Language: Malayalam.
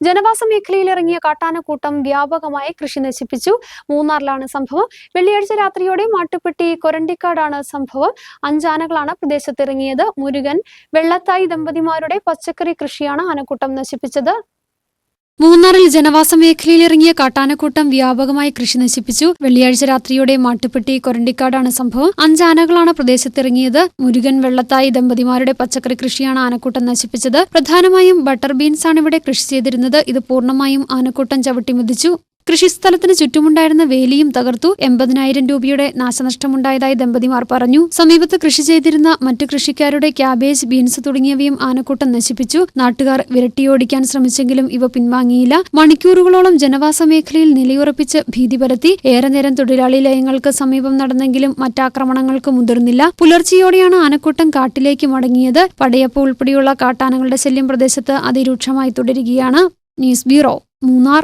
ജനവാസ മേഖലയിൽ ഇറങ്ങിയ കാട്ടാനക്കൂട്ടം വ്യാപകമായി കൃഷി നശിപ്പിച്ചു. മൂന്നാറിലാണ് സംഭവം. വെള്ളിയാഴ്ച രാത്രിയോടെ മാട്ടുപ്പെട്ടി കൊരണ്ടിക്കാടാണ് സംഭവം. അഞ്ചാനകളാണ് പ്രദേശത്തിറങ്ങിയത്. മുരുകൻ വെള്ളത്തായി ദമ്പതിമാരുടെ പച്ചക്കറി കൃഷിയാണ് ആനക്കൂട്ടം നശിപ്പിച്ചത്. മൂന്നാറിൽ ജനവാസ മേഖലയിലിറങ്ങിയ കാട്ടാനക്കൂട്ടം വ്യാപകമായി കൃഷി നശിപ്പിച്ചു. വെള്ളിയാഴ്ച രാത്രിയോടെ മാട്ടുപ്പെട്ടി കൊരണ്ടിക്കാടാണ് സംഭവം. അഞ്ചാനകളാണ് പ്രദേശത്തിറങ്ങിയത്. മുരുകൻ വെള്ളത്തായി ദമ്പതിമാരുടെ പച്ചക്കറി കൃഷിയാണ് ആനക്കൂട്ടം നശിപ്പിച്ചത്. പ്രധാനമായും ബട്ടർ ബീൻസ് ആണ് ഇവിടെ കൃഷി ചെയ്തിരുന്നത്. ഇത് പൂർണമായും ആനക്കൂട്ടം ചവിട്ടിമെതിച്ചു കൃഷിസ്ഥലത്തിന് ചുറ്റുമുണ്ടായിരുന്ന വേലിയും തകർത്തു എൺപതിനായിരം രൂപയുടെ നാശനഷ്ടമുണ്ടായതായി ദമ്പതിമാർ പറഞ്ഞു. സമീപത്ത് കൃഷി ചെയ്തിരുന്ന മറ്റു കൃഷിക്കാരുടെ ക്യാബേജ് ബീൻസ് തുടങ്ങിയവയും ആനക്കൂട്ടം നശിപ്പിച്ചു. നാട്ടുകാർ വിരട്ടിയോടിക്കാൻ ശ്രമിച്ചെങ്കിലും ഇവ പിൻവാങ്ങിയില്ല. മണിക്കൂറുകളോളം ജനവാസ മേഖലയിൽ നിലയുറപ്പിച്ച് ഭീതി പരത്തി. ഏറെ നേരം തൊഴിലാളി ലയങ്ങൾക്ക് സമീപം നടന്നെങ്കിലും മറ്റാക്രമണങ്ങൾക്ക് മുതിർന്നില്ല. പുലർച്ചെയോടെയാണ് ആനക്കൂട്ടം കാട്ടിലേക്ക് മടങ്ങിയത്. പടയപ്പ ഉൾപ്പെടെയുള്ള കാട്ടാനകളുടെ ശല്യം പ്രദേശത്ത് അതിരൂക്ഷമായി തുടരുകയാണ്. News bureau Munnar.